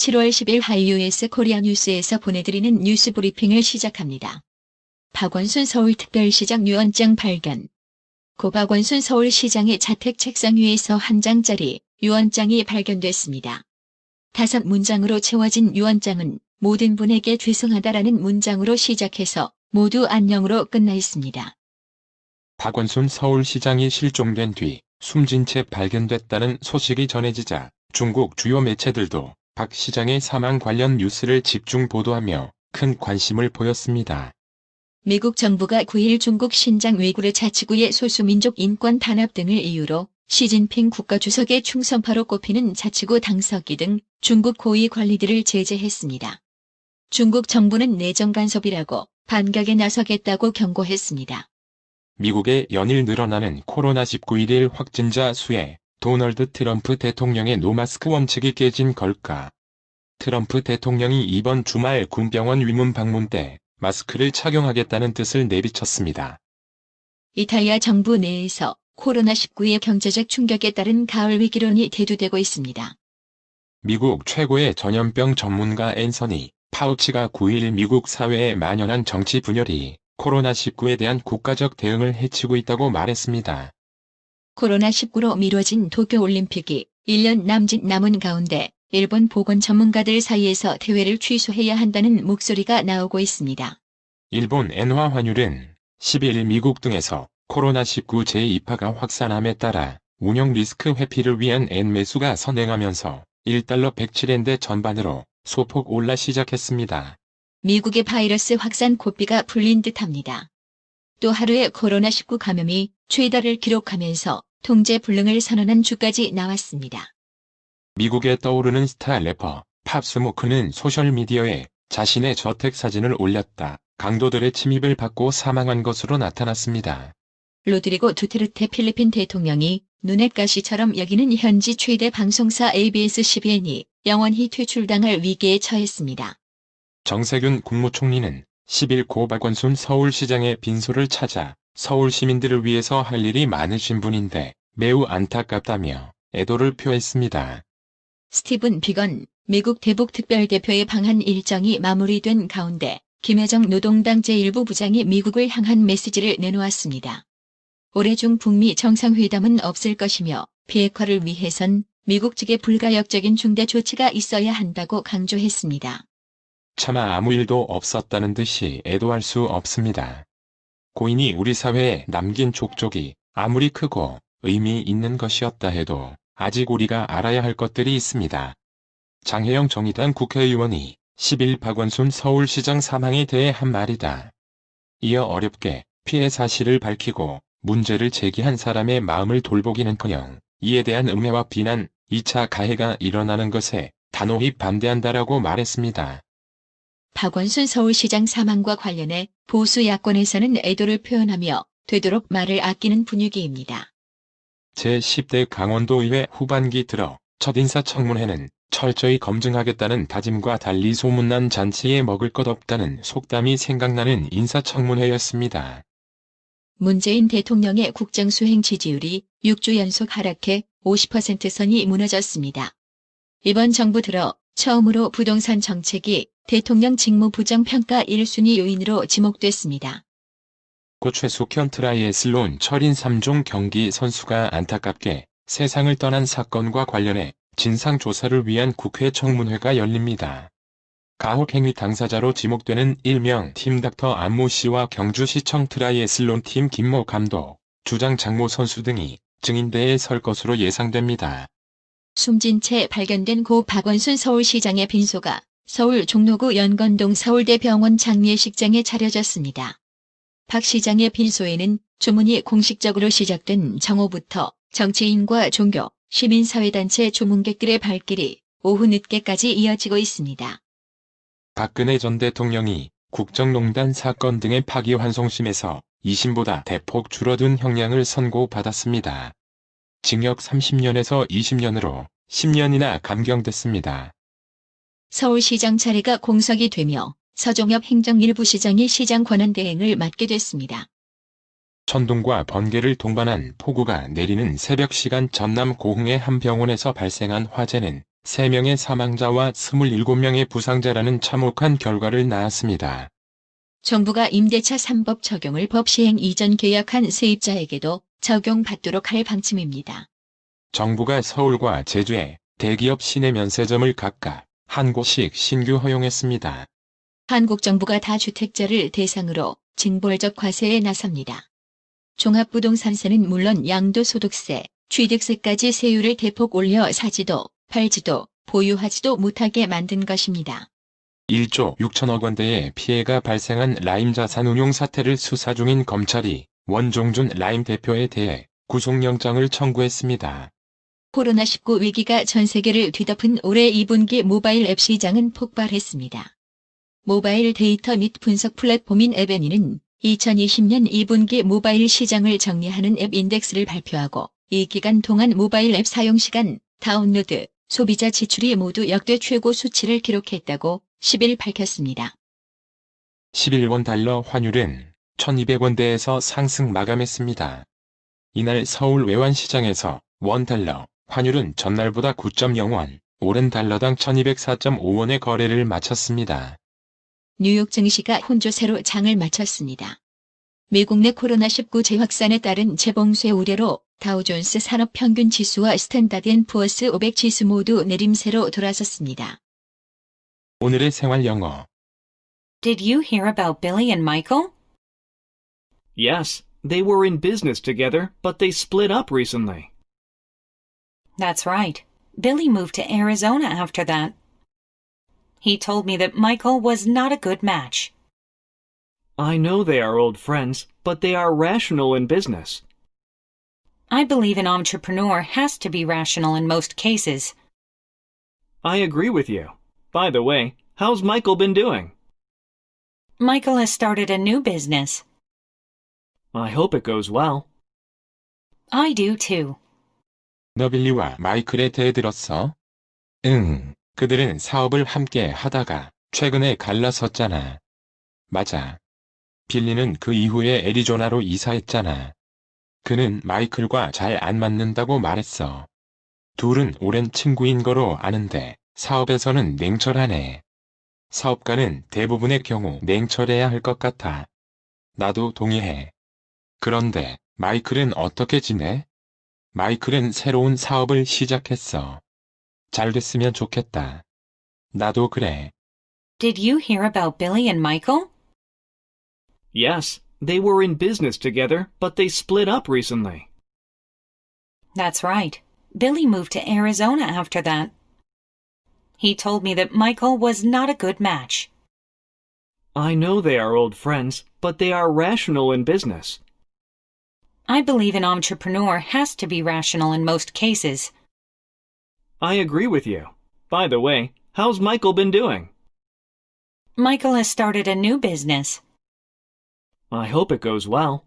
7월 10일 하이유에스 코리아 뉴스에서 보내드리는 뉴스 브리핑을 시작합니다. 박원순 서울특별시장 유언장 발견 고 박원순 서울시장의 자택 책상 위에서 한 장짜리 유언장이 발견됐습니다. 다섯 문장으로 채워진 유언장은 모든 분에게 죄송하다라는 문장으로 시작해서 모두 안녕으로 끝나 있습니다. 박원순 서울시장이 실종된 뒤 숨진 채 발견됐다는 소식이 전해지자 중국 주요 매체들도 박 시장의 사망 관련 뉴스를 집중 보도하며 큰 관심을 보였습니다. 미국 정부가 9일 중국 신장 위구르 자치구의 소수민족 인권 탄압 등을 이유로 시진핑 국가주석의 충성파로 꼽히는 자치구 당서기 등 중국 고위 관리들을 제재했습니다. 중국 정부는 내정 간섭이라고 반격에 나서겠다고 경고했습니다. 미국의 연일 늘어나는 코로나19 1일 확진자 수에 도널드 트럼프 대통령의 노마스크 원칙이 깨진 걸까? 트럼프 대통령이 이번 주말 군병원 위문 방문 때 마스크를 착용하겠다는 뜻을 내비쳤습니다. 이탈리아 정부 내에서 코로나19의 경제적 충격에 따른 가을 위기론이 대두되고 있습니다. 미국 최고의 전염병 전문가 앤서니 파우치가 9일 미국 사회에 만연한 정치 분열이 코로나19에 대한 국가적 대응을 해치고 있다고 말했습니다. 코로나19로 미뤄진 도쿄올림픽이 1년 남짓 남은 가운데 일본 보건 전문가들 사이에서 대회를 취소해야 한다는 목소리가 나오고 있습니다. 일본 엔화 환율은 11일 미국 등에서 코로나19 제2파가 확산함에 따라 운영 리스크 회피를 위한 엔 매수가 선행하면서 1달러 107엔대 전반으로 소폭 올라 시작했습니다. 미국의 바이러스 확산 고비가 풀린 듯합니다. 또 하루에 코로나19 감염이 최다를 기록하면서 통제 불능을 선언한 주까지 나왔습니다. 미국에 떠오르는 스타 래퍼 팝스모크는 소셜미디어에 자신의 저택 사진을 올렸다. 강도들의 침입을 받고 사망한 것으로 나타났습니다. 로드리고 두테르테 필리핀 대통령이 눈의 가시처럼 여기는 현지 최대 방송사 ABS-CBN이 영원히 퇴출당할 위기에 처했습니다. 정세균 국무총리는 10일 고 박원순 서울시장의 빈소를 찾아 서울 시민들을 위해서 할 일이 많으신 분인데 매우 안타깝다며 애도를 표했습니다. 스티븐 비건 미국 대북 특별대표의 방한 일정이 마무리된 가운데 김여정 노동당 제1부 부장이 미국을 향한 메시지를 내놓았습니다. 올해 중 북미 정상회담은 없을 것이며 비핵화를 위해선 미국 측의 불가역적인 중대 조치가 있어야 한다고 강조했습니다. 차마 아무 일도 없었다는 듯이 애도할 수 없습니다. 고인이 우리 사회에 남긴 족족이 아무리 크고 의미 있는 것이었다 해도 아직 우리가 알아야 할 것들이 있습니다. 장혜영 정의당 국회의원이 10일 박원순 서울시장 사망에 대해 한 말이다. 이어 어렵게 피해 사실을 밝히고 문제를 제기한 사람의 마음을 돌보기는커녕 이에 대한 음해와 비난, 2차 가해가 일어나는 것에 단호히 반대한다라고 말했습니다. 박원순 서울시장 사망과 관련해 보수 야권에서는 애도를 표현하며 되도록 말을 아끼는 분위기입니다. 제10대 강원도의회 후반기 들어 첫 인사청문회는 철저히 검증하겠다는 다짐과 달리 소문난 잔치에 먹을 것 없다는 속담이 생각나는 인사청문회였습니다. 문재인 대통령의 국정 수행 지지율이 6주 연속 하락해 50% 선이 무너졌습니다. 이번 정부 들어 처음으로 부동산 정책이 대통령 직무 부정평가 1순위 요인으로 지목됐습니다. 고 최숙현 트라이애슬론 철인 3종 경기 선수가 안타깝게 세상을 떠난 사건과 관련해 진상조사를 위한 국회 청문회가 열립니다. 가혹행위 당사자로 지목되는 일명 팀 닥터 안모 씨와 경주시청 트라이애슬론 팀 김모 감독, 주장 장모 선수 등이 증인대에 설 것으로 예상됩니다. 숨진 채 발견된 고 박원순 서울시장의 빈소가 서울 종로구 연건동 서울대 병원 장례식장에 차려졌습니다. 박 시장의 빈소에는 주문이 공식적으로 시작된 정오부터 정치인과 종교, 시민사회단체 조문객들의 발길이 오후 늦게까지 이어지고 있습니다. 박근혜 전 대통령이 국정농단 사건 등의 파기환송심에서 2심보다 대폭 줄어든 형량을 선고받았습니다. 징역 30년에서 20년으로 10년이나 감경됐습니다. 서울시장 차례가 공석이 되며 서종엽 행정일부 시장이 시장 권한 대행을 맡게 됐습니다. 천둥과 번개를 동반한 폭우가 내리는 새벽 시간 전남 고흥의 한 병원에서 발생한 화재는 3명의 사망자와 27명의 부상자라는 참혹한 결과를 낳았습니다. 정부가 임대차 3법 적용을 법 시행 이전 계약한 세입자에게도 적용받도록 할 방침입니다. 정부가 서울과 제주에 대기업 시내 면세점을 각각 한 곳씩 신규 허용했습니다. 한국 정부가 다주택자를 대상으로 징벌적 과세에 나섭니다. 종합부동산세는 물론 양도소득세, 취득세까지 세율을 대폭 올려 사지도, 팔지도, 보유하지도 못하게 만든 것입니다. 1조 6천억 원대의 피해가 발생한 라임 자산 운용 사태를 수사 중인 검찰이 원종준 라임 대표에 대해 구속영장을 청구했습니다. 코로나19 위기가 전 세계를 뒤덮은 올해 2분기 모바일 앱 시장은 폭발했습니다. 모바일 데이터 및 분석 플랫폼인 에베니는 2020년 2분기 모바일 시장을 정리하는 앱 인덱스를 발표하고 이 기간 동안 모바일 앱 사용 시간, 다운로드, 소비자 지출이 모두 역대 최고 수치를 기록했다고 10일 밝혔습니다. 11원 달러 환율은 1200원대에서 상승 마감했습니다. 이날 서울 외환시장에서 원 달러 환율은 전날보다 9.0원, 오른 달러당 1204.5원의 거래를 마쳤습니다. 뉴욕 증시가 혼조세로 장을 마쳤습니다. 미국 내 코로나19 재확산에 따른 재봉쇄 우려로 다우존스 산업평균 지수와 스탠다드 앤 푸어스 500 지수 모두 내림세로 돌아섰습니다. 오늘의 생활 영어 Did you hear about Billy and Michael? Yes, they were in business together, but they split up recently. That's right. Billy moved to Arizona after that. He told me that Michael was not a good match. I know they are old friends, but they are rational in business. I believe an entrepreneur has to be rational in most cases. I agree with you. By the way, how's Michael been doing? Michael has started a new business. I hope it goes well. I do too. 너 빌리와 마이클에 대해 들었어? 응, 그들은 사업을 함께 하다가 최근에 갈라섰잖아. 맞아. 빌리는 그 이후에 애리조나로 이사했잖아. 그는 마이클과 잘 안 맞는다고 말했어. 둘은 오랜 친구인 거로 아는데 사업에서는 냉철하네. 사업가는 대부분의 경우 냉철해야 할 것 같아. 나도 동의해. 그런데 마이클은 어떻게 지내? 마이클은 새로운 사업을 시작했어. 잘 됐으면 좋겠다. 나도 그래. Did you hear about Billy and Michael? Yes, they were in business together, but they split up recently. That's right. Billy moved to Arizona after that. He told me that Michael was not a good match. I know they are old friends, but they are rational in business. I believe an entrepreneur has to be rational in most cases. I agree with you. By the way, how's Michael been doing? Michael has started a new business. I hope it goes well.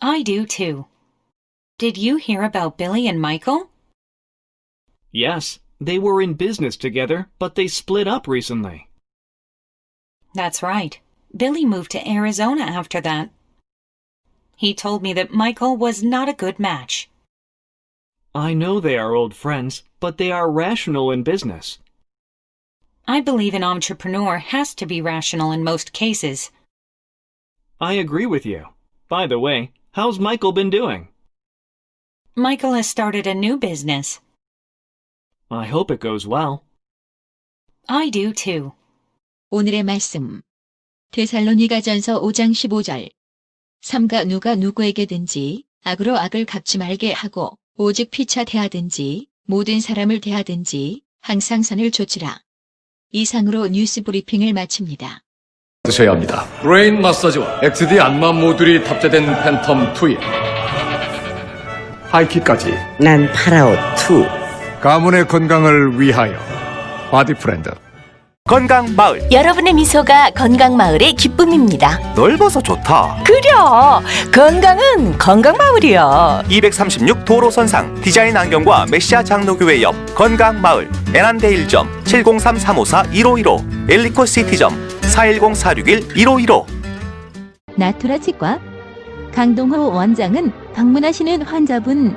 I do too. Did you hear about Billy and Michael? Yes, they were in business together, but they split up recently. That's right. Billy moved to Arizona after that. He told me that Michael was not a good match. I know they are old friends, but they are rational in business. I believe an entrepreneur has to be rational in most cases. I agree with you. By the way, how's Michael been doing? Michael has started a new business. I hope it goes well. I do too. 오늘의 말씀. 데살로니가전서 5장 15절. 삼가 누가 누구에게든지 악으로 악을 갚지 말게 하고 오직 피차 대하든지 모든 사람을 대하든지 항상 선을 조치라. 이상으로 뉴스 브리핑을 마칩니다. 드셔야 합니다. 브레인 마사지와 XD 안마 모듈이 탑재된 팬텀 2에 하이킥까지 난 파라오 2. 가문의 건강을 위하여 바디 프렌드 건강 마을 여러분의 미소가 건강 마을의 기쁨입니다. 넓어서 좋다. 그려 건강은 건강 마을이요. 236 도로선상 디자인 안경과 메시아 장로교회 옆 건강 마을 에란데일점 703-354-1515 엘리코 시티점 410-461-1515 나투라 치과 강동호 원장은 방문하시는 환자분